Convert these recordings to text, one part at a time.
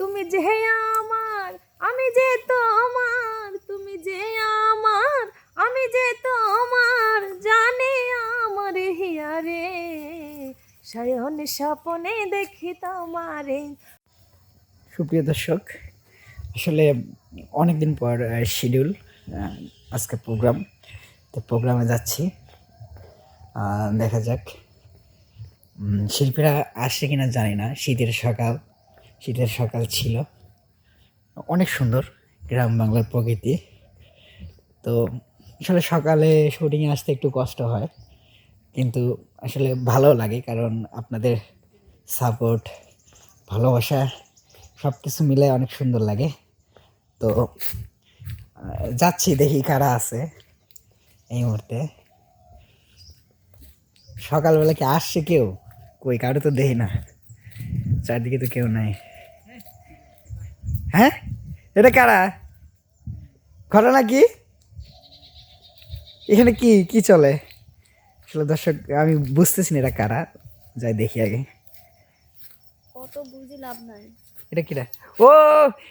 তুমি যে আমার, আমি যে তোমার, তুমি যে আমার, আমি যে তোমার, জানে আমার হিয়ারে। শয়ন স্বপনে দেখি তোমারে। সুপ্রিয় দর্শক, আসলে অনেক দিন পর শিডিউল আজকে প্রোগ্রাম তো প্রোগ্রামে যাচ্ছি। দেখা যাক। শিল্পীরা আসছে কিনা জানি না। শীতের সকাল। শীতের সকাল ছিল। অনেক সুন্দর গ্রাম বাংলার প্রকৃতি। তো আসলে সকালে শুটিংয়ে আসতে একটু কষ্ট হয়। কিন্তু আসলে ভালো লাগে কারণ আপনাদের সাপোর্ট ভালোবাসা সব কিছু মিলে অনেক সুন্দর লাগে। তো যাচ্ছি দেখি কারা আছে এই মুহূর্তে। সকালবেলা কি আসছে কেউ? কই, কারও তো দেখি না। চারদিকে তো কেউ নাই। হ্যাঁ? এটা কারা? ঘটনা কি? এখানে কি কি চলে? আসলে দর্শক আমি বুঝতেছি না এটা কারা। যাই দেখি আগে। কত বুঝি লাভ নাই। এটা কিরা? ও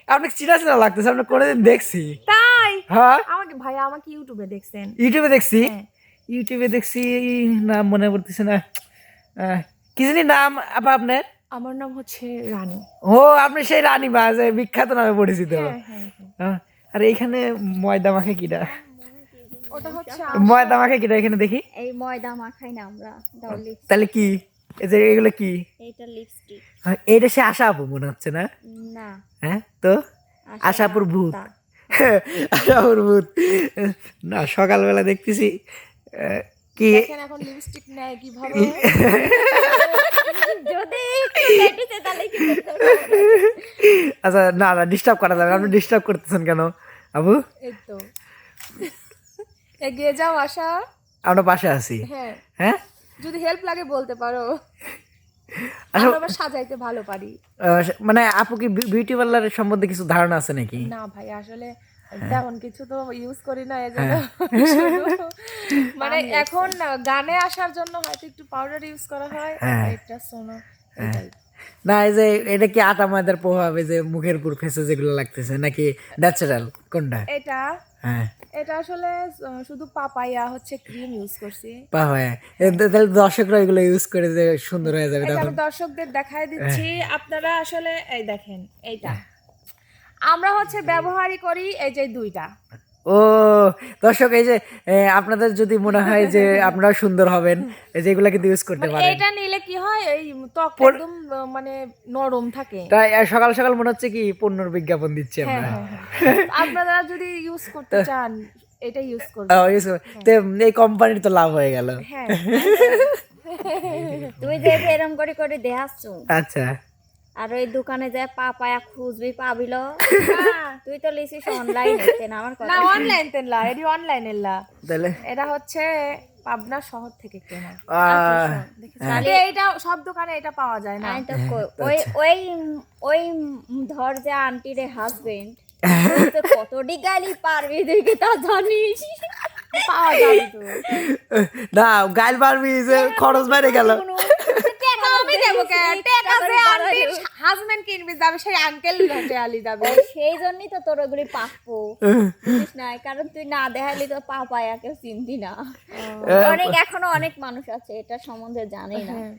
আপনাকে চিনা চিনা লাগতেছে আপনার কোনোদিন দেখছি। তাই? হ্যাঁ? আমাকে ভাইয়া আমাকে ইউটিউবে দেখছেন। ইউটিউবে দেখছি? হ্যাঁ। ইউটিউবে দেখছি নাম মনে পড়তেছে না। কি জানি নাম আপা আপনার? আমার নাম হচ্ছে রানী। ও আপনি সেই রানী বা যে বিখ্যাত নামে পরিচিত। হ্যাঁ হ্যাঁ হ্যাঁ। আর এইখানে ময়দা মাখে কিটা? ওটা হচ্ছে ময়দা মাখে কিটা এখানে দেখি? এই ময়দা মাখাই না আমরা তাহলে কি? এই যে এগুলো কি? এইটা লিপস্টিক এইটা সে আশা আপু মনে হচ্ছে না? না। হ্যাঁ তো? আশাপুর ভূত। আশাপুর ভূত। না সকালবেলা দেখতেছি কি? এখন লিপস্টিক নেয় কীভাবে। আচ্ছা না না ডিস্টার্ব করা যাবে আপনি ডিস্টার্ব করতেছেন কেন? আবু? এগিয়ে যাও আশা। আমরা পাশে আছি। হ্যাঁ। হ্যাঁ? যদি হেল্প লাগে বলতে পারো। আচ্ছা আমরা সাজাইতে ভালো পারি। মানে আপু কি বিউটি পার্লারের সম্বন্ধে কিছু ধারণা আছে নাকি? না ভাই আসলে। তেমন কিছু তো ইউজ করি না এজন্য মানে এখন গানে আসার জন্য হয়তো একটু পাউডার ইউজ করা হয় হ্যাঁ। এটা শোনো না এই যে এটা কি আটা ময়দার প্রভাবে যে মুখের উপর ফেসে যেগুলো লাগতেছে নাকি ন্যাচারাল কোনটা? এটা। হ্যাঁ। এটা আসলে শুধু পাপায়া হচ্ছে ক্রিম ইউজ করছি। পা তাহলে দর্শকরা এগুলো ইউজ করে যে সুন্দর হয়ে যাবে তখন। দর্শকদের দেখাই দিচ্ছি। হ্যাঁ। আপনারা আসলে এই দেখেন এইটা। আমরা হচ্ছে ব্যবহারই করি এই যে দুইটা। ও দর্শক এই যে আপনাদের যদি মনে হয় যে আপনারা সুন্দর হবেন এই যে এগুলো কিন্তু ইউজ করতে মানে পারেন। এটা নিলে কি হয় এই ত্বক একদম মানে নরম থাকে। তাই সকাল সকাল মনে হচ্ছে কি পণ্যর বিজ্ঞাপন দিচ্ছি হ্যাঁ আমরা। হ্যাঁ হ্যাঁ। আপনারা যদি ইউজ করতে চান এটা ইউজ করবেন। ও, করে- তো এই কোম্পানির তো লাভ হয়ে গেল। হ্যাঁ। তুই যে এরকম করে করে দেখাচ্ছ আচ্ছা। আর ওই দোকানে যে পা পায়া খুঁজবি পাবিল। তুই তো লিছিস অনলাইন না আমার কথা। না অনলাইন তেনলা এটি অনলাইন এলা তাহলে? এটা হচ্ছে পাবনা শহর থেকে কেনা। তাহলে এইটা সব দোকানে এটা পাওয়া যায় না। আমি কই- ওই ওই ওই ধর যে আন্টির হাজবেন্ড কত ডিগালি পারবি তুই কি তা জানিস। পাওয়া যাবে তো। না গাইল পারবি যে খরচ বাইরে গেল। আমি দেবো কে? টেক আছে আন্টির হাজবেন্ড কিনবি যাবে সেই আঙ্কেল হাতে আলি যাবে। সেই জন্যই তো তোর ওগুলি পাকবো বুঝিস না কারণ তুই না দেখালি তো পা পায়া কেউ চিনতি না। অনেক এখনও অনেক মানুষ আছে এটা সম্বন্ধে জানি না। হ্যাঁ।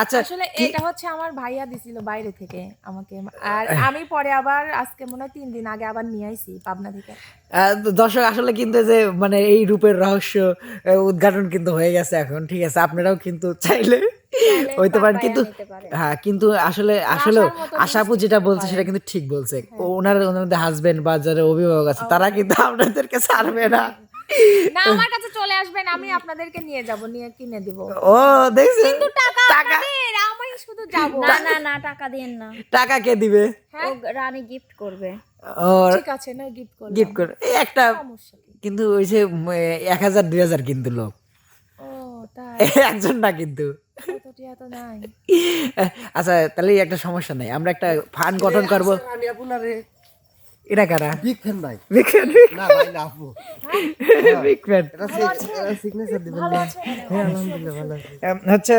আচ্ছা আসলে এটা হচ্ছে আমার ভাইয়া দিছিল বাইরে থেকে আমাকে। আর আমি পরে আবার আজকে মনে হয় তিন দিন আগে আবার নিয়ে আইছি পাবনা থেকে। আহ, দর্শক আসলে কিন্তু যে মানে এই রূপের রহস্য উদ্ঘাটন কিন্তু হয়ে গেছে এখন ঠিক আছে? আপনারাও কিন্তু চাইলে হইতে পারেন কিন্তু হ্যাঁ কিন্তু আসলে আসলে আশাপু যেটা বলছে সেটা কিন্তু ঠিক বলছে। ওনার ওনাদের হাজবেন্ড বা যারা অভিভাবক আছে তারা কিন্তু আপনাদেরকে ছাড়বে না। না আমার কাছে চলে আসবেন আমি আপনাদেরকে নিয়ে যাব নিয়ে কিনে দিব। ও দেখছেন? টাকা আমি শুধু যাব। না না না টাকা দিন না। টাকা কে দিবে? ও রানী গিফট করবে। ও ঠিক আছে না গিফট করব গিফট করে এই একটা কিন্তু ওই যে এক হাজার দুই হাজার কিন্তু লোক। একজন না কিন্তু। আচ্ছা তাহলে একটা সমস্যা নাই। আমরা একটা ফান্ড গঠন করব। আমি আপনারে। এটা কারা? বিগ ফ্যান ভাই। বিগ ফ্যান না ভাই না আপু। বিগ ফ্যান সিগনেচার দিবেন না। হ্যাঁ আলহামদুলিল্লাহ ভালো হচ্ছে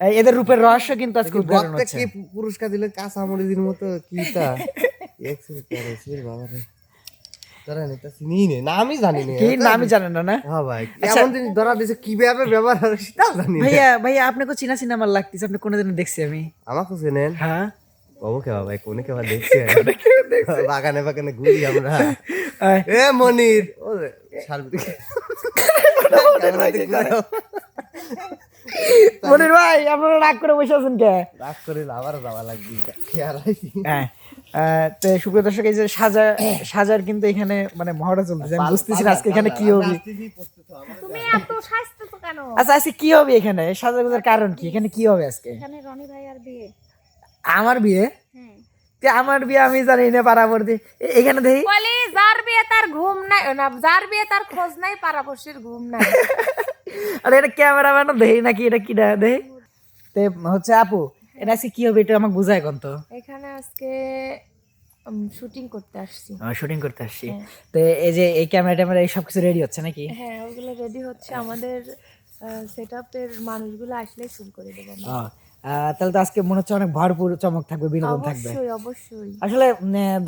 এদের রূপের রহস্য কিন্তু আজকে উদ্ঘাটন হচ্ছে। পুরস্কার দিলে কাঁচা মরিচের মতো কি তা? এক্সরে করেছে বাবা রে তোরা নেতা চিনি নে না জানি না। কি? নামই জানেন না না? হ্যাঁ ভাই এমন জিনিস ধরা দিছে কীভাবে ব্যবহার হয় সেটা জানি না। ভাইয়া ভাইয়া আপনাকে চিনা চিনা আমার লাগতেছে আপনি কোনোদিন দেখছি আমি। আমাকে চেনেন? হ্যাঁ। বাবু কেবা ভাই কোনে কেবা দেখছে বাগানে বাগানে ঘুরি আমরা। এ মনির। ও সার্বিক মনির ভাই আপনারা রাগ করে বসে আছেন কে? রাগ করে আবার যাওয়া লাগবে। খেয়াল হ্যাঁ। তো সুপ্রিয় দর্শক এই যে সাজা সাজার কিন্তু এখানে মানে মহড়া চলতেছে। আমি বুঝতেছি না আজকে এখানে কি হবে। তুমি এত কেন? আচ্ছা আজকে কি হবে এখানে? সাজা গুজার কারণ কি? এখানে কি হবে আজকে? এখানে রনি ভাই আর বিয়ে। আমার বিয়ে? হ্যাঁ আমার বিয়ে আমি জানি না পারাবর্তী এ- এখানে দেখি। বলি যার বিয়ে তার ঘুম নাই না যার বিয়ে তার খোঁজ নাই পাড়াপড়শির ঘুম নাই। আরে এটা ক্যামেরাম্যানও দেখি নাকি এটা কি দেখি? তে হচ্ছে আপু এটা আজকে কি হবে এটা আমাকে বুঝায় কোন তো। এখানে আজকে শুটিং করতে আসছি। শুটিং করতে আসছি। তো এই যে এই ক্যামেরা ট্যামেরা এই সব কিছু রেডি হচ্ছে নাকি? হ্যাঁ ওগুলো রেডি হচ্ছে। আমাদের সেট আপের মানুষগুলো আসলেই শুরু করে দেবো আমরা। ও, আহ, তাহলে তো আজকে মনে হচ্ছে অনেক ভরপুর চমক থাকবে বিনোদন থাকবে। অবশ্যই অবশ্যই। আসলে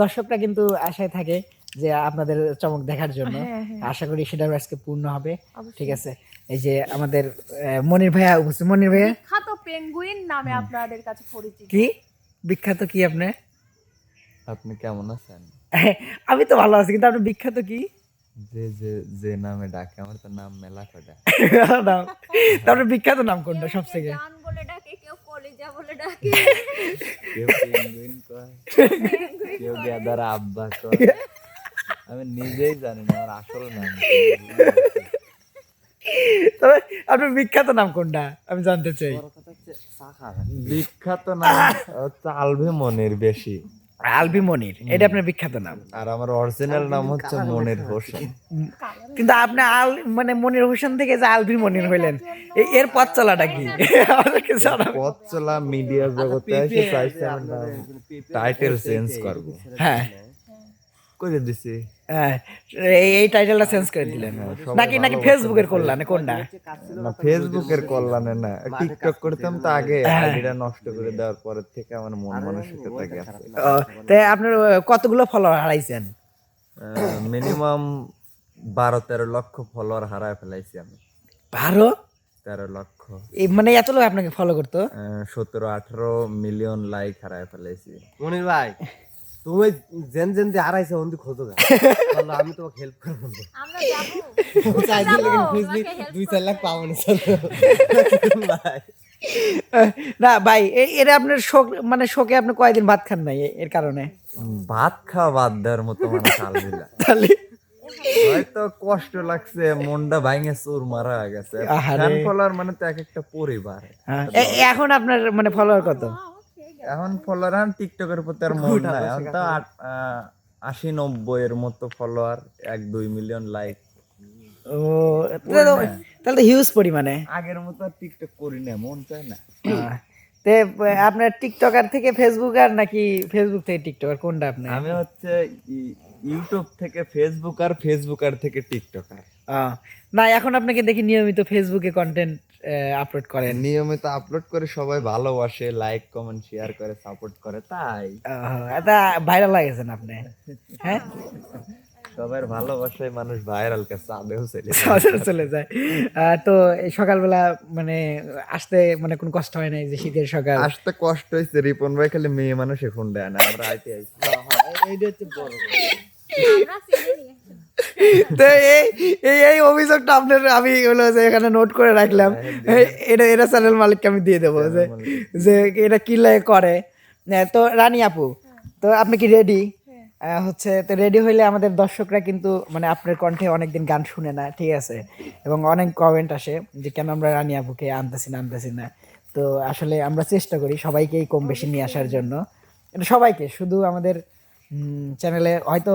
দর্শকরা কিন্তু আশায় থাকে যে আপনাদের চমক দেখার জন্য। হ্যাঁ, হ্যাঁ। আশা করি সেটা আজকে পূর্ণ হবে। ঠিক আছে। এই যে আমাদের আহ, মনির ভাইয়া উপস্থিত। মনির ভাইয়া? বিখ্যাত পেঙ্গুইন নামে আপনাদের কাছে পরিচিত। কি? বিখ্যাত কি আপনি? আপনি কেমন আছেন? আমি তো ভালো আছি কিন্তু আপনি বিখ্যাত কি? যে যে যে নামে ডাকে আমার তো নাম মেলা কটা নাম। তারপরে বিখ্যাত নাম কোনটা সব থেকে বলে ডাকে কেউ কলিজা বলে ডাকে। কেউ পেঙ্গুইন কয় কেউ গেদার আব্বা কয়। আমি নিজেই জানি না আমার আসল নাম। তবে আপনার বিখ্যাত নাম কোনটা? আমি জানতে চাই। বিখ্যাত নাম হচ্ছে আলভে মনের বেশি। আলবি মনির এটা আপনার বিখ্যাত নাম। আর আমার অরিজিনাল নাম হচ্ছে মনের হোসেন। কিন্তু আপনি আল মানে মনির হোসেন থেকে যে আলবি মনির হইলেন এর পথ চলাটা কি? পথ চলা মিডিয়া জগতে এসে চাইছে আমার টাইটেল চেঞ্জ করব। হ্যাঁ। করে দিছি। হ্যাঁ, এই- টাইটেলটা চেঞ্জ করে দিলেন। নাকি নাকি ফেসবুকের কল্যাণে কোনটা? না ফেসবুকের কল্যাণে না টিকটক করতাম তো আগে আইডিটা নষ্ট করে দেওয়ার পরের থেকে আমার মন মানসিকতা গেছে। ও, তো আপনার কতগুলো ফলোয়ার হারাইছেন? মিনিমাম বারো তেরো লক্ষ ফলোয়ার হারায় ফেলাইছি আমি। বারো? তেরো লক্ষ। মানে এত লোক আপনাকে ফলো করতো? সতেরো আঠারো মিলিয়ন লাইক হারায় ফেলাইছি। মনির ভাই তুমি জেন জেন দিয়ে হারাইছে খোঁজো আমি তোমাকে হেল্প করব আমরা যাব। দুই চার লাখ পাবো না না ভাই এটা আপনার শোক মানে শোকে আপনি কয়দিন ভাত খান নাই এর কারণে? ভাত খাওয়া বাদ দেওয়ার মতো মানুষ আলবিলা তাহলে? হয়তো কষ্ট লাগছে মনটা ভাঙে চোর মারা গেছে। ফ্যান ফলোয়ার মানে তো এক একটা পরিবার। হ্যাঁ, এখন আপনার মানে ফলোয়ার কত? এখন ফলোয়ার টিকটকের প্রতি আর মন নাই। এখন তো আশি নব্বই এর মতো ফলোয়ার এক দুই মিলিয়ন লাইক ও তাহলে তো- হিউজ পরিমাণে। আগের মতো আর টিকটক করি না মন চায় না। তে আপনার টিকটকার থেকে ফেসবুক আর নাকি ফেসবুক থেকে টিকটকার কোনটা আপনি আমি হচ্ছে ইউটিউব থেকে ফেসবুক আর ফেসবুক আর থেকে টিকটকার আহ, না এখন আপনাকে দেখি নিয়মিত ফেসবুকে কন্টেন্ট আপলোড করেন নিয়মিত আপলোড করে সবাই ভালোবাসে লাইক কমেন্ট শেয়ার করে সাপোর্ট করে তাই। এটা ভাইরাল লাগেছেন আপনি। হ্যাঁ? সবার ভালোবাসায় মানুষ ভাইরাল কে চাঁদেও চলে যায়। চলে যায়। তো সকালবেলা মানে আসতে মানে কোনো কষ্ট হয় নাই যে শীতের সকাল? আসতে কষ্ট হয়েছে রিপন ভাই খালি মেয়ে মানুষ এখন দেয় না আমরা আইতে আইছি। এইটা হচ্ছে বড়। তো এই এই এই অভিযোগটা আপনার আমি হলো যে এখানে নোট করে রাখলাম। এটা এটা চ্যানেল মালিককে আমি দিয়ে দেবো যে যে এটা কি লাগে করে। তো রানী আপু তো আপনি কি রেডি হচ্ছে তো রেডি হইলে আমাদের দর্শকরা কিন্তু মানে আপনার কণ্ঠে অনেকদিন গান শুনে না ঠিক আছে? এবং অনেক কমেন্ট আসে যে কেন আমরা রানী আপুকে আনতেছি না আনতেছি না? তো আসলে আমরা চেষ্টা করি সবাইকেই কম বেশি নিয়ে আসার জন্য। এটা সবাইকে শুধু আমাদের চ্যানেলে হয়তো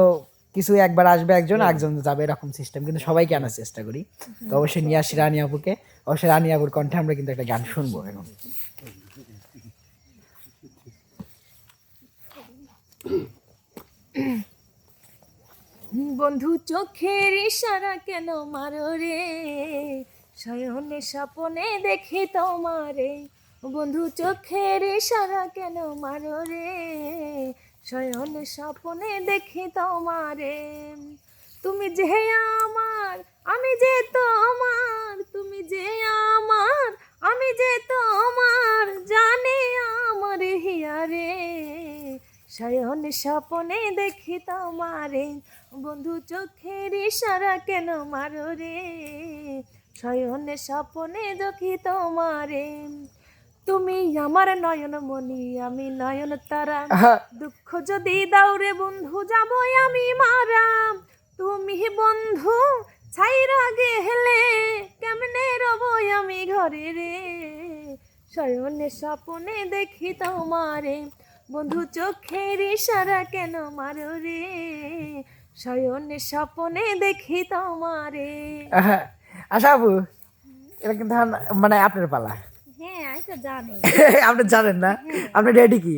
কিছু একবার আসবে একজন একজন যাবে এরকম সিস্টেম কিন্তু সবাইকে আনার চেষ্টা করি। তো অবশ্যই নিয়ে আসি রানী আপুকে। অবশ্যই রানী আপুর কণ্ঠে আমরা কিন্তু একটা গান শুনব এখন। বন্ধু চোখের ইশারা কেন মারো রে? শয়নে স্বপনে দেখি তোমারে। বন্ধু চোখের ইশারা কেন মারো রে? শয়নে স্বপ্নে দেখি তোমারে। তুমি যে আমার, আমি যে তোমার, তুমি যে আমার, আমি যে তোমার, জানে আমার হিয়ারে। শয়নে স্বপ্নে দেখি তোমারে, বন্ধু চোখের ইশারা কেন মারো রে? শয়নে স্বপ্নে দেখি তোমারে তুমি আমার নয়ন মনি আমি নয়ন তারা। দুঃখ যদি দাও রে বন্ধু যাব আমি মারা। তুমি বন্ধু ছাইরা গেলে কেমনে রব আমি ঘরে রে? শয়নে স্বপ্নে দেখি তোমারে বন্ধু চোখের ইশারা কেন মারো রে? শয়নে স্বপ্নে দেখি তোমারে। আহা, আচ্ছা আপু এটা কিন্তু মানে আপনার পালা। হ্যাঁ আপনি জানেন না? আপনি রেডি কি?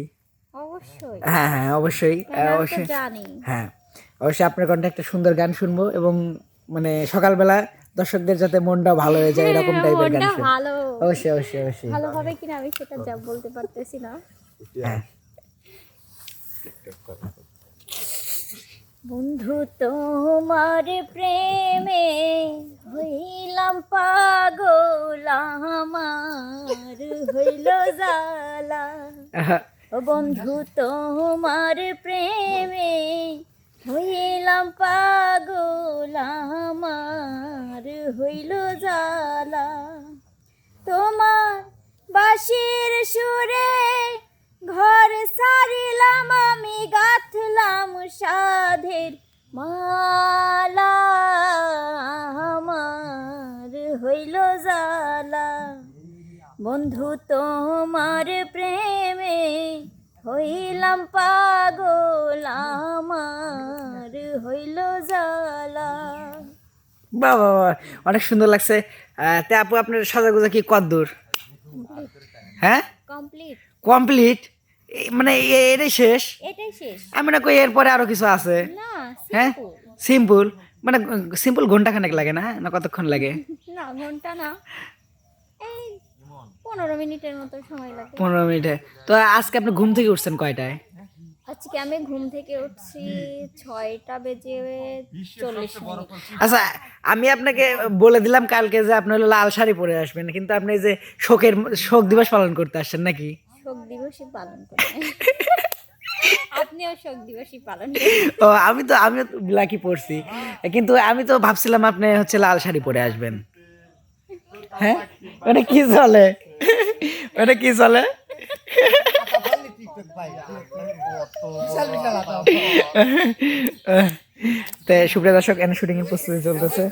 অবশ্যই। হ্যাঁ হ্যাঁ অবশ্যই হ্যাঁ, অবশ্যই। হ্যাঁ অবশ্যই আপনার কণ্ঠে একটা সুন্দর গান শুনব এবং মানে সকালবেলা দর্শকদের যাতে মনটা ভালো হয়ে যায় এরকম টাইপের গান শুনব ভালো। অবশ্যই অবশ্যই অবশ্যই। ভালো হবে কিনা আমি সেটা যা বলতে পারতেছি না। হ্যাঁ। বন্ধু তোমার প্রেমে হইলাম পাগল আমার হইল জালা ও বন্ধু তোমার প্রেমে হইলাম পাগল আমার হইল জালা তোমার বাঁশির সুরে ঘর সারিলাম আমি গাথলাম সাধের মালা। আমার হইল জালা বন্ধু তোমার প্রেমে হইলাম পাগল। আমার হইল জালা বাবা অনেক সুন্দর লাগছে। তে আপু আপনার সাজাগুজা কি কদ্দূর? হ্যাঁ? কমপ্লিট কমপ্লিট মানে এটাই শেষ? এটাই শেষ। আমি না কই এরপরে আরও কিছু আছে। না হ্যাঁ? সিম্পল মানে সিম্পল ঘণ্টা খানেক লাগে না না কতক্ষণ লাগে? না ঘণ্টা না। এই পনেরো মিনিটের মতো সময় লাগে। পনেরো মিনিটে। তো আজকে আপনি ঘুম থেকে উঠছেন কয়টায়? আজকে আমি ঘুম থেকে উঠছি ছয়টা বেজে চল্লিশ আচ্ছা আমি আপনাকে বলে দিলাম কালকে যে আপনি লাল শাড়ি পরে আসবেন কিন্তু আপনি যে শোকের শোক দিবস পালন করতে আসছেন নাকি? দিবসই পালন আপনিও শোক দিবসই পালন ও, আমি তো, আমিও কিন্তু আমি তো ভাবছিলাম আপনি হচ্ছে লাল শাড়ি পরে আসবেন। হ্যাঁ? ওটা কি চলে? ওটা কি চলে? তো সুপ্রিয় দর্শক এনে শুটিং এর প্রস্তুতি চলতেছে।